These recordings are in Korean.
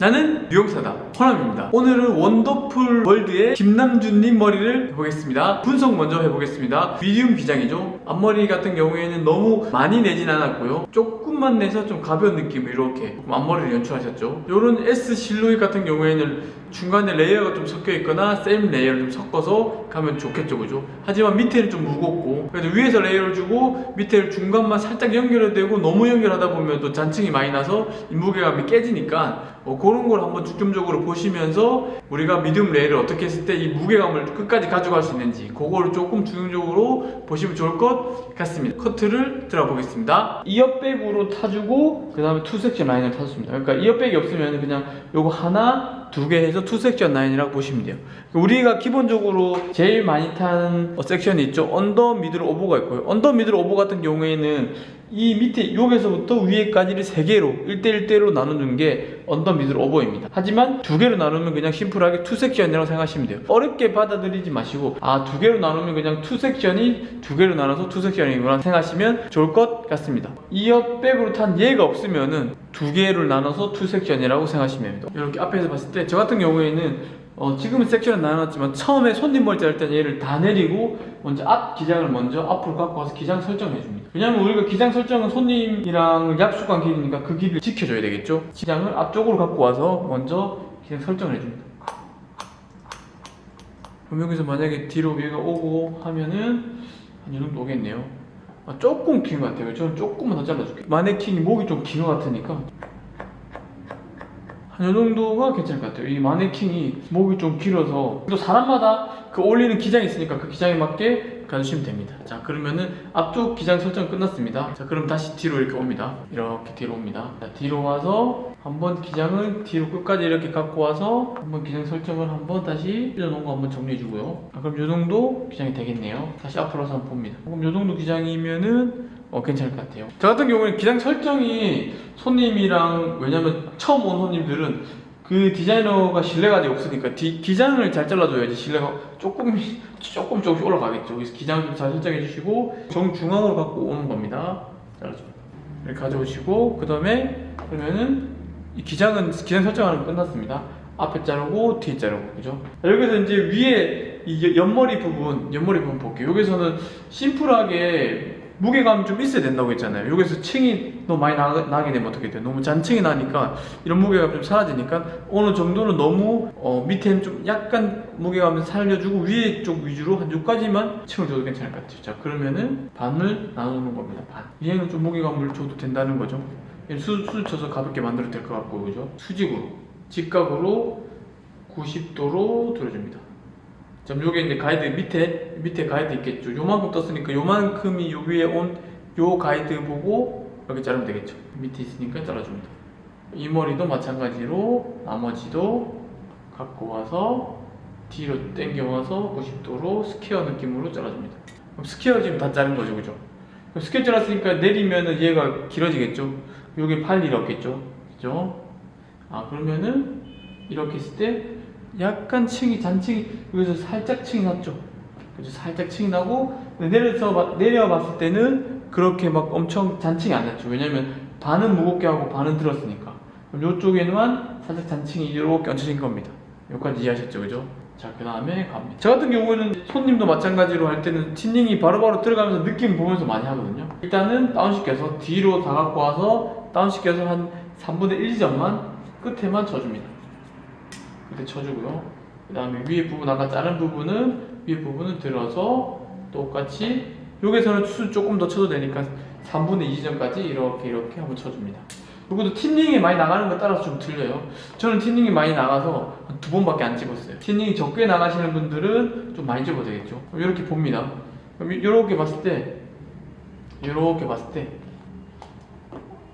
나는 미용사다. 허남입니다. 오늘은 원더풀 월드의 김남준님 머리를 해보겠습니다. 분석 먼저 해보겠습니다. 미디움 기장이죠. 앞머리 같은 경우에는 너무 많이 내진 않았고요. 조금만 내서 좀 가벼운 느낌으로 이렇게 앞머리를 연출하셨죠. 요런 S 실루엣 같은 경우에는 중간에 레이어가 좀 섞여 있거나 쌤 레이어를 좀 섞어서 가면 좋겠죠 그죠? 하지만 밑에는 좀 무겁고 그래도 위에서 레이어를 주고 밑에를 중간만 살짝 연결해되고 너무 연결하다 보면 또 잔층이 많이 나서 이 무게감이 깨지니까 어, 그런 걸 한번 중점적으로 보시면서 우리가 미디움 레이를 어떻게 했을 때 이 무게감을 끝까지 가져갈 수 있는지 그거를 조금 중점적으로 보시면 좋을 것 같습니다. 커트를 들어보겠습니다. 이어백으로 타주고 그 다음에 투 섹션 라인을 타줬습니다. 그러니까 이어백이 없으면 그냥 요거 하나 두개 해서 투 섹션 라인이라고 보시면 돼요. 우리가 기본적으로 제일 많이 타는 어, 섹션이 있죠. 언더 미들 오버가 있고요. 언더 미들 오버 같은 경우에는 이 밑에 여기서부터 위에까지를 세 개로 1대1대로 나누는 게 언더 미들 오버입니다. 하지만 두 개로 나누면 그냥 심플하게 투 섹션이라고 생각하시면 돼요. 어렵게 받아들이지 마시고 아 두 개로 나누면 그냥 투 섹션이 두 개로 나눠서 투 섹션이구나 생각하시면 좋을 것 같습니다. 이어 백으로 탄 얘가 없으면은 두 개를 나눠서 투 섹션이라고 생각하시면 됩니다. 이렇게 앞에서 봤을 때 저 같은 경우에는 어, 지금은 섹션은 나눴지만 처음에 손님 멀때할 때는 얘를 다 내리고 먼저 앞 기장을 먼저 앞으로 갖고 와서 기장 설정해 줍니다. 왜냐면 우리가 기장 설정은 손님이랑 약속한 길이니까 그 길을 지켜줘야 되겠죠. 기장을 앞쪽으로 갖고 와서 먼저 기장 설정을 해줍니다. 그럼 여기서 만약에 뒤로 얘가 오고 하면은 한 이 정도 오겠네요. 아, 조금 긴 것 같아요. 저는 조금만 더 잘라줄게요. 마네킹이 목이 좀 긴 것 같으니까 한 이 정도가 괜찮을 것 같아요. 이 마네킹이 목이 좀 길어서 또 사람마다 그 올리는 기장이 있으니까 그 기장에 맞게 가주시면 됩니다. 자 그러면은 앞쪽 기장 설정 끝났습니다. 자 그럼 다시 뒤로 이렇게 옵니다. 이렇게 뒤로 옵니다. 자 뒤로 와서 한번 기장을 뒤로 끝까지 이렇게 갖고 와서 한번 기장 설정을 한번 다시 삐져놓은 거 한번 정리해주고요. 아, 그럼 이 정도 기장이 되겠네요. 다시 앞으로 와서 한번 봅니다. 그럼 이 정도 기장이면은 어, 괜찮을 것 같아요. 저 같은 경우는 기장 설정이 손님이랑 왜냐면 처음 온 손님들은 그 디자이너가 신뢰가 없으니까 디- 기장을 잘 잘라줘야지 신뢰가 조금 조금 조금씩 올라가겠죠. 그래서 기장 좀 잘 설정해 주시고 정중앙으로 갖고 오는 겁니다. 이렇게 가져오시고 그 다음에 그러면은 이 기장은 기장 설정하는 거 끝났습니다. 앞에 자르고 뒤에 자르고 그죠? 여기서 이제 위에 이 옆머리 부분 옆머리 부분 볼게요. 여기서는 심플하게 무게감이 좀 있어야 된다고 했잖아요. 여기서 층이 너무 많이 나, 나게 되면 어떻게 돼요? 너무 잔층이 나니까 이런 무게감이 좀 사라지니까 어느 정도는 너무 어, 밑에는 좀 약간 무게감을 살려주고 위에 쪽 위주로 한 여기까지만 층을 줘도 괜찮을 것 같아요. 자 그러면은 반을 나누는 겁니다. 반. 얘는 좀 무게감을 줘도 된다는 거죠. 얘는 수, 수 쳐서 가볍게 만들어도 될 것 같고 그죠? 수직으로 직각으로 90도로 들어줍니다. 자, 요게 이제 가이드 밑에 밑에 가이드 있겠죠. 요만큼 떴으니까 요만큼이 요 위에 온 요 가이드 보고 이렇게 자르면 되겠죠. 밑에 있으니까 잘라줍니다. 이 머리도 마찬가지로 나머지도 갖고 와서 뒤로 당겨 와서 90도로 스퀘어 느낌으로 잘라줍니다. 그럼 스퀘어 지금 다 자른 거죠, 그죠? 그럼 스퀘어 잘랐으니까 내리면은 얘가 길어지겠죠. 요게 팔일 없겠죠, 그죠? 아 그러면은 이렇게 했을 때 약간 층이 잔층이 여기서 살짝 층이 났죠. 그죠? 살짝 층이 나고 내려서 봐- 내려봤을 때는 그렇게 막 엄청 잔층이 안 났죠. 왜냐면 반은 무겁게 하고 반은 들었으니까. 그럼 이쪽에만 살짝 잔층이 이렇게 얹혀진 겁니다. 여기까지 이해하셨죠, 그죠? 자, 그 다음에 갑니다. 저 같은 경우에는 손님도 마찬가지로 할 때는 틴닝이 바로바로 들어가면서 느낌 보면서 많이 하거든요. 일단은 다운시켜서 뒤로 다 갖고 와서 다운시켜서 한 3분의 1 지점만 끝에만 쳐줍니다. 그때 쳐주고요. 그 다음에 위에 부분 아까 자른 부분은 위에 부분은 들어서 똑같이 여기서는 수 조금 더 쳐도 되니까 3분의 2 지점까지 이렇게 이렇게 한번 쳐줍니다. 이것도 틴닝이 많이 나가는 거에 따라서 좀 틀려요. 저는 틴닝이 많이 나가서 한두 번밖에 안 찍었어요. 틴닝이 적게 나가시는 분들은 좀 많이 찍어도 되겠죠. 이렇게 봅니다. 이렇게 봤을 때, 이렇게 봤을 때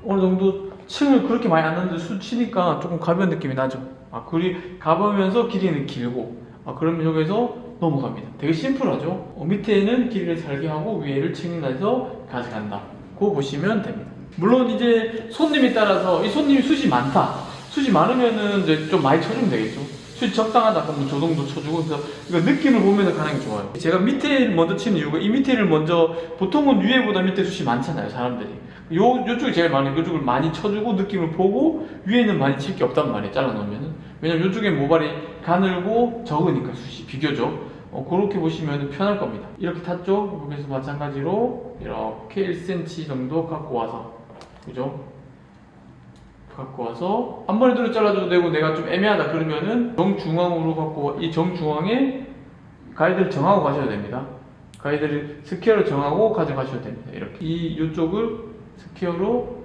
어느 정도 층을 그렇게 많이 안 넣는데 수 치니까 조금 가벼운 느낌이 나죠. 아, 그리 가보면서 길이는 길고, 아, 그러면 여기서 넘어갑니다. 되게 심플하죠. 어, 밑에는 길이를 살게 하고 위에를 층이 나서 가져간다. 그거 보시면 됩니다. 물론 이제 손님에 따라서 이 손님이 숱이 많다. 숱이 많으면은 이제 좀 많이 쳐주면 되겠죠. 숱이 적당하다 그러면 저 정도 쳐주고 그래서 이거 느낌을 보면서 가는 게 좋아요. 제가 밑에 먼저 치는 이유가 이 밑에를 먼저 보통은 위에보다 밑에 숱이 많잖아요 사람들이. 요 요쪽이 제일 많아요. 요쪽을 많이 쳐주고 느낌을 보고 위에는 많이 칠 게 없단 말이에요. 잘라 놓으면은 왜냐면 요쪽에 모발이 가늘고 적으니까 숱이 비교적 어, 그렇게 보시면 편할 겁니다. 이렇게 탔죠? 여기서 마찬가지로 이렇게 1cm 정도 갖고 와서 그죠? 갖고 와서 한 번에 들어 잘라줘도 되고 내가 좀 애매하다 그러면은 정중앙으로 갖고 와- 이 정중앙에 가이드를 정하고 가셔야 됩니다. 가이드를 스퀘어로 정하고 가져가셔도 됩니다. 이렇게 이 이쪽을 스퀘어로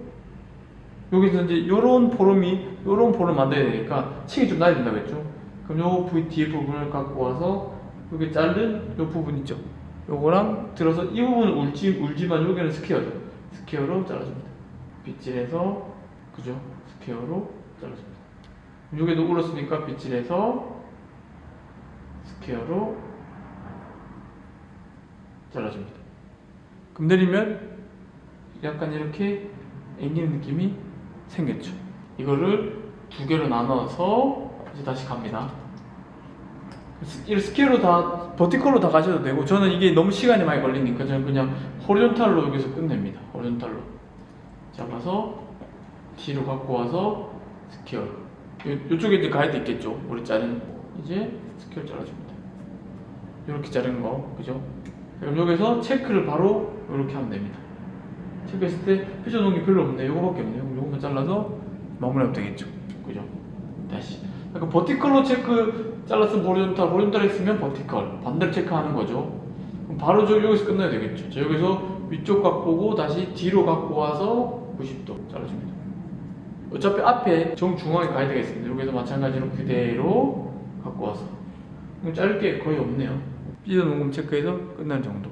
여기서 이제 요런 포름이 요런 포름 만들어야 되니까 층이 좀 나야 된다고 했죠. 그럼 요 부- 뒤에 부분을 갖고 와서 여기 자른 요 부분 있죠. 요거랑 들어서 이 부분은 울지 울지만 여기는 스퀘어죠. 스퀘어로 잘라줍니다. 빗질해서 그죠? 스퀘어로 잘라줍니다. 여기도 울었으니까 빗질해서 스퀘어로 잘라줍니다. 그럼 내리면 약간 이렇게 앵기는 느낌이 생겼죠. 이거를 두 개로 나눠서 이제 다시 갑니다. 이 스케일로 다 버티컬로 다 가셔도 되고 저는 이게 너무 시간이 많이 걸리니까 저는 그냥 호리존탈로 여기서 끝냅니다. 호리존탈로 잡아서 뒤로 갖고 와서 스퀘어. 요, 요쪽에 이제 가이드 있겠죠. 우리 자른 이제 스퀘어 잘라줍니다. 이렇게 자른 거 그죠? 그럼 여기서 체크를 바로 이렇게 하면 됩니다. 체크했을 때게 별로 없네. 요거밖에 없네요. 그럼 요거만 잘라서 마무리하면 되겠죠. 그죠? 다시. 약간 버티컬로 체크 잘랐으면 호리존탈, 호리존탈 했으면 버티컬. 반대로 체크하는 거죠. 그럼 바로 저 여기서 끝나야 되겠죠. 자, 여기서 위쪽 갖고 오고 다시 뒤로 갖고 와서 90도 잘라줍니다. 어차피 앞에 정중앙에 가이드가 있습니다. 여기서 마찬가지로 그대로 갖고 와서. 그럼 자를 게 거의 없네요. 삐져 녹음 체크해서 끝난 정도.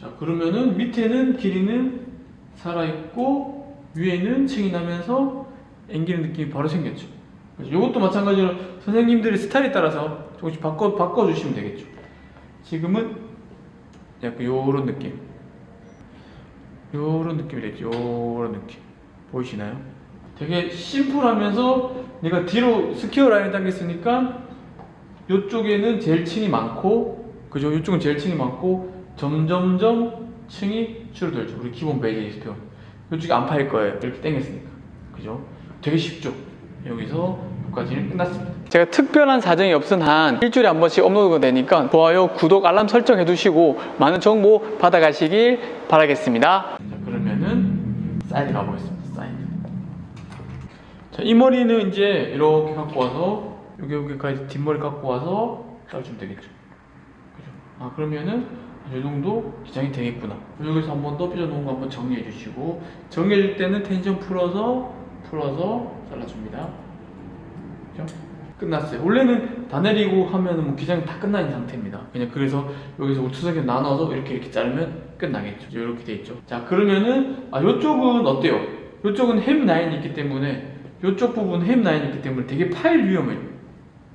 자, 그러면은 밑에는 길이는 살아있고 위에는 층이 나면서 앵기는 느낌이 바로 생겼죠. 이것도 마찬가지로 선생님들의 스타일에 따라서 조금씩 바꿔, 바꿔주시면 되겠죠. 지금은 약간 요런 느낌. 요런 느낌이 됐죠. 요런 느낌. 보이시나요? 되게 심플하면서 내가 뒤로 스퀘어 라인을 당겼으니까 요쪽에는 제일 층이 많고 그죠? 요쪽은 제일 층이 많고 점점점 층이 줄어들죠. 우리 기본 베이지 스퀘어. 요쪽이 안 파일 거예요. 이렇게 당겼으니까. 그죠? 되게 쉽죠? 여기서 여기까지는 끝났습니다. 제가 특별한 사정이 없은 한 일주일에 한 번씩 업로드가 되니까 좋아요, 구독, 알람 설정해 두시고 많은 정보 받아가시길 바라겠습니다. 자, 그러면은 사이드 가보겠습니다. 사이드. 자, 이 머리는 이제 이렇게 갖고 와서 여기 여기까지 뒷머리 갖고 와서 자르면 되겠죠. 그죠? 아 그러면은 이 정도 기장이 되겠구나. 여기서 한번더 삐져놓은 거 한번 정리해 주시고 정리해 줄 때는 텐션 풀어서 풀어서 잘라줍니다. 그죠? 끝났어요. 원래는 다 내리고 하면은 뭐 기장이 다 있는 상태입니다. 그냥 그래서 여기서 우투석에 나눠서 이렇게 이렇게 자르면 끝나겠죠. 이렇게 돼 있죠. 자 그러면은 아 요쪽은 어때요? 요쪽은 햄 라인이 있기 때문에 요쪽 부분 햄 라인이 있기 때문에 되게 파일 위험해요.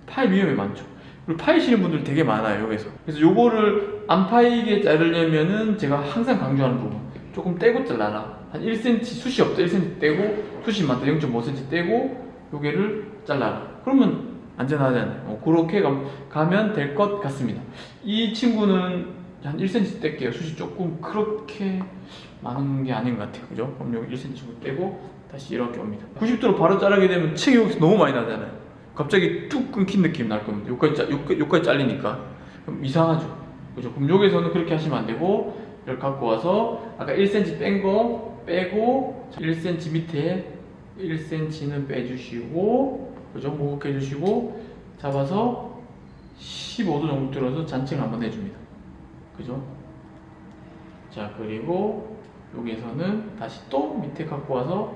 파일 위험이 많죠. 파이시는 분들 되게 많아요 여기서. 그래서 요거를 안 파이게 자르려면은 제가 항상 강조하는 부분 조금 떼고 잘라라. 한 1cm 숱이 없다 1cm 떼고 숱이 많다 0.5cm 떼고 요게를 잘라라. 그러면 안전하잖아요. 어, 그렇게 가, 면 될 것 같습니다. 이 친구는 한 1cm 뗄게요. 숱이 조금 그렇게 많은 게 아닌 것 같아요. 그죠? 그럼 여기 1cm 떼고 다시 이렇게 옵니다. 90도로 바로 자르게 되면 층이 여기서 너무 많이 나잖아요. 갑자기 뚝 끊긴 느낌 날 겁니다. 여기까지, 자- 여기까지, 여기까지 잘리니까. 그럼 이상하죠. 그죠? 그럼 여기서는 그렇게 하시면 안 되고, 이렇게 갖고 와서, 아까 1cm 뺀 거 빼고, 1cm 밑에 1cm는 빼주시고, 그죠? 목욕해 주시고, 잡아서 15도 정도 들어서 잔층을 한번 해줍니다. 그죠? 자, 그리고 여기에서는 다시 또 밑에 갖고 와서,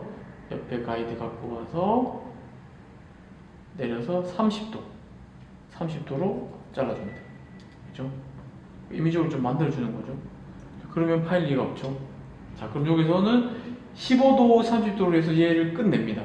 옆에 가이드 갖고 와서, 내려서 30도 30도로 잘라줍니다. 그죠? 임의적으로 좀 만들어주는 거죠. 그러면 파일 리가 없죠? 자 그럼 여기서는 15도 30도로 해서 얘를 끝냅니다.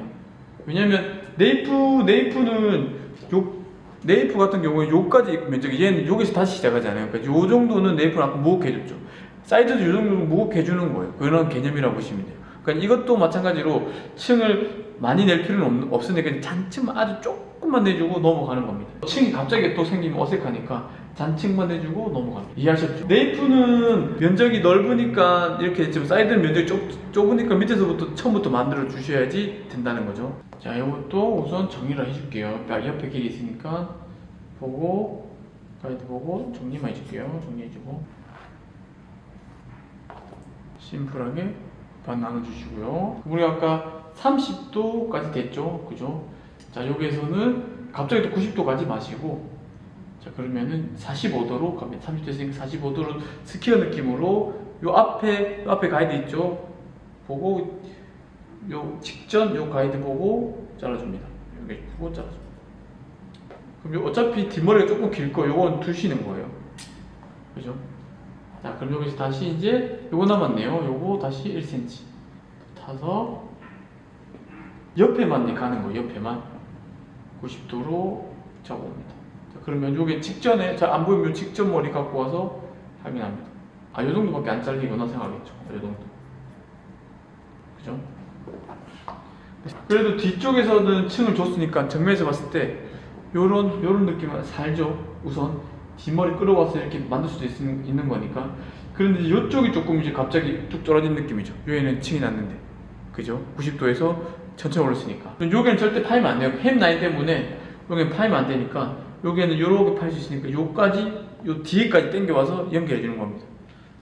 왜냐면 네이프 네이프는 요 네이프 같은 경우에 요까지 면적이 얘는 여기서 다시 시작하잖아요. 그러니까 요 정도는 네이프를 아까 무겁게 해줬죠. 사이즈도 요 정도는 무겁게 해주는 거예요. 그런 개념이라고 보시면 돼요 그러니까 이것도 마찬가지로 층을 많이 낼 필요는 없, 없으니까 그냥 잔층만 아주 조금만 내주고 넘어가는 겁니다. 층이 갑자기 또 생기면 어색하니까 잔층만 내주고 넘어갑니다. 이해하셨죠? 네이프는 면적이 넓으니까 이렇게 지금 사이드는 면적이 좁, 좁으니까 밑에서부터 처음부터 만들어 주셔야지 된다는 거죠. 자, 이것도 우선 정리를 해줄게요. 옆에 길이 있으니까 보고 가이드 보고 정리만 해줄게요. 정리해주고 심플하게 반 나눠주시고요. 우리 아까 30도까지 됐죠, 그죠? 자 여기에서는 갑자기 또 90도 가지 마시고 자 그러면은 45도로 가면 30도 있으니까 45도로 스퀘어 느낌으로 요 앞에 요 앞에 가이드 있죠? 보고 요 직전 요 가이드 보고 잘라줍니다. 여기 보고 잘라줍니다. 그럼 요 어차피 뒷머리가 조금 길 거 요건 두시는 거예요. 그죠? 자 그럼 여기서 다시 이제 요거 남았네요. 요거 다시 1cm 타서 옆에만 가는 거예요. 옆에만 90도로 잡아옵니다. 자, 그러면 요게 직전에 잘 안 보이면 요 직전 머리 갖고 와서 확인합니다. 아, 요 정도밖에 안 잘리구나 생각하겠죠. 요 정도. 그죠? 그래도 뒤쪽에서는 층을 줬으니까 정면에서 봤을 때 요런 요런 느낌은 살죠. 우선 뒷머리 끌어와서 이렇게 만들 수도 있, 있는 거니까. 그런데 이제 요쪽이 조금 이제 갑자기 뚝 떨어진 느낌이죠. 요에는 층이 났는데. 그죠? 90도에서 전체 올렸으니까. 여기는 절대 파이면 안 돼요. 햄 라인 때문에 여기는 파이면 안 되니까 여기는 요렇게 팔 수 있으니까 요까지 요 뒤에까지 당겨와서 연결해 주는 겁니다.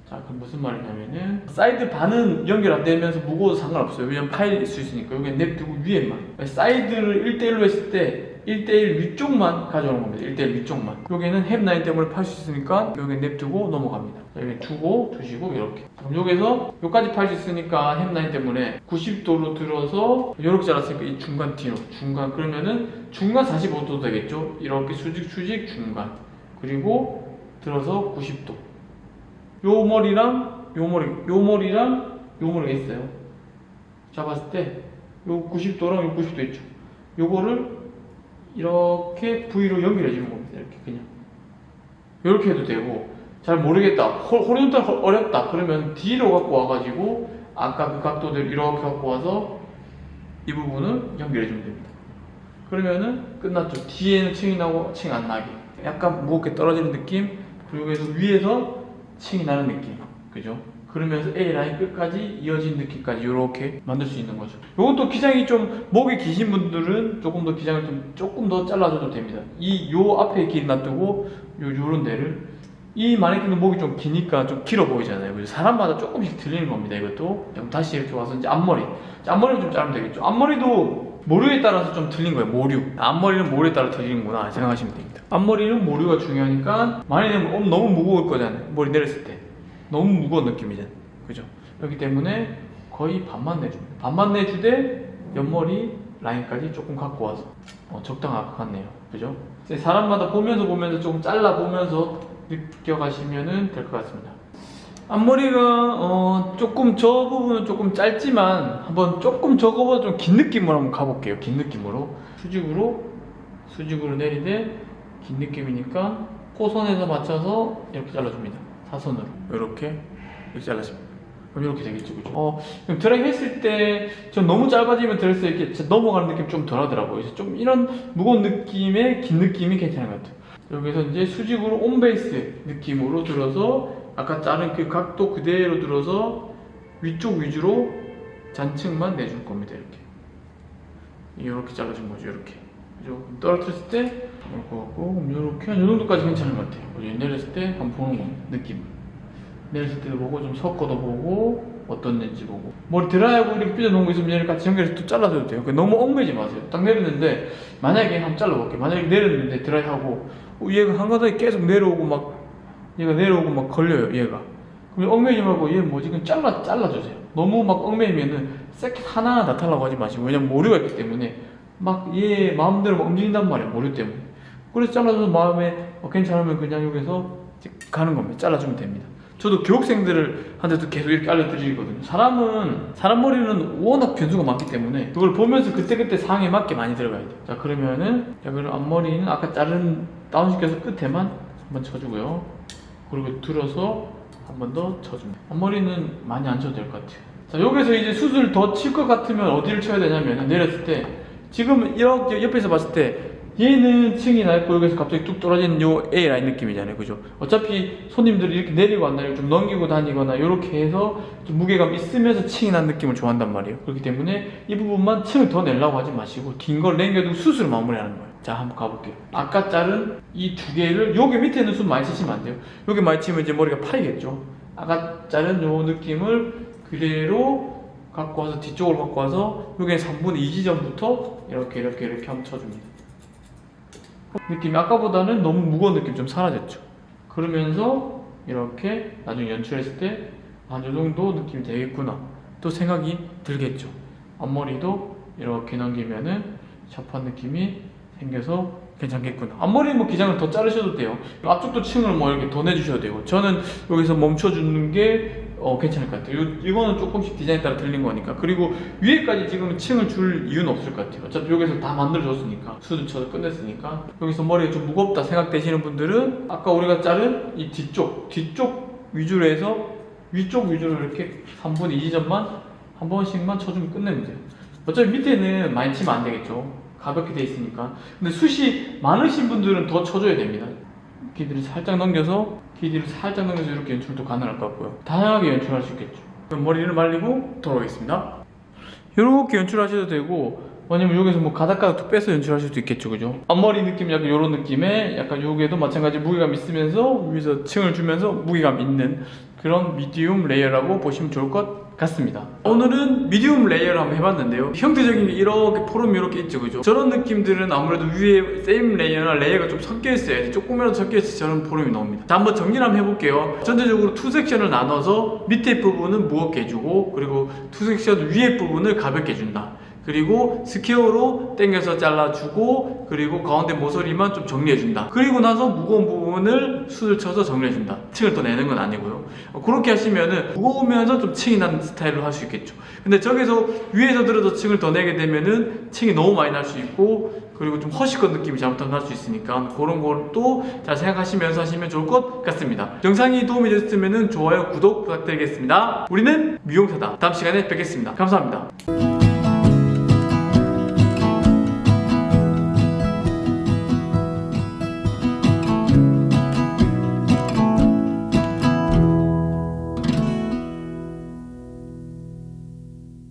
자, 그럼 무슨 말이냐면은 사이드 반은 연결 안 되면서 무거워도 상관없어요. 왜냐면 파일 수 있으니까 여기는 냅두고 위에만. 사이드를 1대1로 했을 때 1대1 위쪽만 가져오는 겁니다. 1대1 위쪽만. 여기는 햄 라인 때문에 팔 수 있으니까 여기 냅두고 넘어갑니다. 여기 두고 두시고 이렇게. 그럼 여기서 여기까지 팔 수 있으니까 햄 라인 때문에 90도로 들어서 이렇게 잘랐으니까 이 중간 뒤로 중간 그러면은 중간 45도 되겠죠. 이렇게 수직 수직 중간 그리고 들어서 90도. 요 머리랑 요 머리 요 머리랑 요 머리가 있어요. 잡았을 때 요 90도랑 요 90도 있죠. 요거를 이렇게 V로 연결해 주는 겁니다. 이렇게 그냥. 이렇게 해도 되고 잘 모르겠다. 호, 호리존탈 어렵다. 그러면 뒤로 갖고 와가지고 아까 그 각도들 이렇게 갖고 와서 이 부분을 연결해 주면 됩니다. 그러면은 끝났죠. 뒤에는 층이 나고 층 안 나게. 약간 무겁게 떨어지는 느낌. 그리고 위에서 층이 나는 느낌. 그죠? 그러면서 A 라인 끝까지 이어진 느낌까지 이렇게 만들 수 있는 거죠. 이것도 기장이 좀 목이 기신 분들은 조금 더 기장을 좀 조금 더 잘라줘도 됩니다. 이 요 앞에 길 놔두고 요 요런 데를 이 마네킹은 목이 좀 기니까 좀 길어 보이잖아요. 사람마다 조금씩 틀리는 겁니다. 이것도 그럼 다시 이렇게 와서 이제 앞머리, 이제 앞머리를 좀 자르면 되겠죠. 앞머리도 모류에 따라서 좀 틀린 거예요. 모류. 앞머리는 모류에 따라 틀리는구나 생각하시면 됩니다. 앞머리는 모류가 중요하니까 많이 내면 너무 무거울 거잖아요. 머리 내렸을 때. 너무 무거운 느낌이잖아. 그죠? 그렇기 때문에 거의 반만 내줍니다. 반만 내주되 옆머리 라인까지 조금 갖고 와서 어, 적당할 것 같네요. 그죠? 사람마다 보면서 보면서 조금 잘라 보면서 느껴가시면 될 것 같습니다. 앞머리가 어, 조금 저 부분은 조금 짧지만 한번 조금 저거보다 좀 긴 느낌으로 한번 가볼게요. 긴 느낌으로 수직으로 수직으로 내리되 긴 느낌이니까 코선에서 맞춰서 이렇게 잘라줍니다. 사선으로 이렇게 이렇게 잘라줍니다. 그럼 이렇게 되겠죠, 그죠? 어, 그럼 드라이 했을 때, 전 너무 짧아지면 드레스 이렇게 진짜 넘어가는 느낌 좀 덜 하더라고요. 그래서 좀 이런 무거운 느낌의 긴 느낌이 괜찮은 것 같아요. 여기서 이제 수직으로 온베이스 느낌으로 들어서, 아까 자른 그 각도 그대로 들어서 위쪽 위주로 잔층만 내줄 겁니다, 이렇게. 이렇게 잘라준 거죠, 이렇게. 그죠? 떨어뜨렸을 때, 이렇게 하고, 그럼 이렇게 한 이 정도까지 괜찮은 것 같아요. 내렸을 때 한번 보는 겁니다, 느낌. 내렸을 때도 보고 좀 섞어도 보고 어떤 렌지 보고. 머리 드라이하고 이렇게 삐져놓은 거 있으면 얘를 같이 연결해서 또 잘라줘도 돼요. 너무 엉매지 마세요. 딱 내렸는데 만약에 한번 잘라볼게요. 만약에 내렸는데 드라이하고 어, 얘가 한 가닥이 계속 내려오고 막 얘가 내려오고 막 걸려요 얘가. 그럼 엉매지 말고 얘 뭐지? 그냥 잘라, 잘라주세요. 너무 막 엉매이면은 세켓 하나하나 다 달라고 하지 마시고. 왜냐면 모류가 있기 때문에 막 얘 마음대로 막 움직인단 말이에요 모류 때문에 그래서 잘라줘서 마음에 어, 괜찮으면 그냥 여기서 가는 겁니다 잘라주면 됩니다 저도 교육생들을 한테도 계속 이렇게 알려드리거든요. 사람은 사람 머리는 워낙 변수가 많기 때문에 그걸 보면서 그때그때 상황에 맞게 많이 들어가야 돼요. 자 그러면은 자 그럼 앞머리는 아까 자른 다운 시켜서 끝에만 한번 쳐주고요. 그리고 들어서 한 번 더 쳐줍니다. 앞머리는 많이 안 쳐도 될 것 같아요. 자, 여기서 이제 수술 더 칠 것 같으면 어디를 쳐야 되냐면 내렸을 때 지금 이렇게 옆에서 봤을 때 얘는 층이 낮고 여기서 갑자기 뚝 떨어지는 요 A 라인 느낌이잖아요. 그죠? 어차피 손님들이 이렇게 내리고 안 내리고 좀 넘기고 다니거나 이렇게 해서 좀 무게감 있으면서 층이 난 느낌을 좋아한단 말이에요. 그렇기 때문에 이 부분만 층을 더 내려고 하지 마시고 긴 걸 남겨두고 수술 마무리하는 거예요. 자, 한번 가볼게요. 아까 자른 이 두 개를 여기 밑에 있는 수 많이 치시면 안 돼요. 여기 많이 치면 이제 머리가 파이겠죠. 아까 자른 요 느낌을 그대로 갖고 와서 뒤쪽으로 갖고 와서 여기 3분의 2 지점부터 이렇게 이렇게 이렇게 한번 쳐줍니다. 느낌이 아까보다는 너무 무거운 느낌 좀 사라졌죠. 그러면서 이렇게 나중에 연출했을 때 아, 이 정도 느낌이 되겠구나. 또 생각이 들겠죠. 앞머리도 이렇게 넘기면은 샤프한 느낌이 생겨서 괜찮겠구나. 앞머리 뭐 기장을 더 자르셔도 돼요. 앞쪽도 층을 뭐 이렇게 더 내주셔도 되고. 저는 여기서 멈춰주는 게 어, 괜찮을 것 같아요. 요, 이거는 조금씩 디자인에 따라 틀린 거니까. 그리고 위에까지 지금 층을 줄 이유는 없을 것 같아요. 어차피 여기서 다 만들어줬으니까. 수준 쳐서 끝냈으니까. 여기서 머리가 좀 무겁다 생각되시는 분들은 아까 우리가 자른 이 뒤쪽, 뒤쪽 위주로 해서 위쪽 위주로 이렇게 3분의 2 지점만 한 번씩만 쳐주면 끝내면 돼요. 어차피 밑에는 많이 치면 안 되겠죠. 가볍게 돼 있으니까. 근데 숫이 많으신 분들은 더 쳐줘야 됩니다. 길이를 살짝 넘겨서 길이를 살짝 넘겨서 이렇게 연출도 가능할 것 같고요. 다양하게 연출할 수 있겠죠. 그럼 머리를 말리고 돌아오겠습니다. 이렇게 연출하셔도 되고 왜냐면 여기서 뭐 가닥가닥 툭 빼서 연출하실 수도 있겠죠, 그죠? 앞머리 느낌 약간 이런 느낌의 약간 요게도 마찬가지 무게감 있으면서 위에서 층을 주면서 무게감 있는 그런 미디움 레이어라고 보시면 좋을 것 같습니다. 오늘은 미디움 레이어를 한번 해봤는데요. 형태적인 게 이렇게 포럼 이렇게 있죠, 그죠? 저런 느낌들은 아무래도 위에 세임 레이어나 레이어가 좀 섞여 있어야지 조금이라도 섞여 있어야 저런 포럼이 나옵니다. 자, 한번 정리를 한번 해볼게요. 전체적으로 투 섹션을 나눠서 밑에 부분은 무겁게 해주고 그리고 투 섹션 위에 부분을 가볍게 해준다. 그리고 스퀘어로 당겨서 잘라주고 그리고 가운데 모서리만 좀 정리해준다. 그리고 나서 무거운 부분을 수술 쳐서 정리해준다. 층을 더 내는 건 아니고요. 어, 그렇게 하시면은 무거우면서 좀 층이 난 스타일로 할 수 있겠죠. 근데 저기서 위에서 들어서 층을 더 내게 되면은 층이 너무 많이 날 수 있고 그리고 좀 허시건 느낌이 잘못하면 날 수 있으니까 그런 것도 잘 생각하시면서 하시면 좋을 것 같습니다. 영상이 도움이 되셨으면 좋아요 구독 부탁드리겠습니다. 우리는 미용사다. 다음 시간에 뵙겠습니다. 감사합니다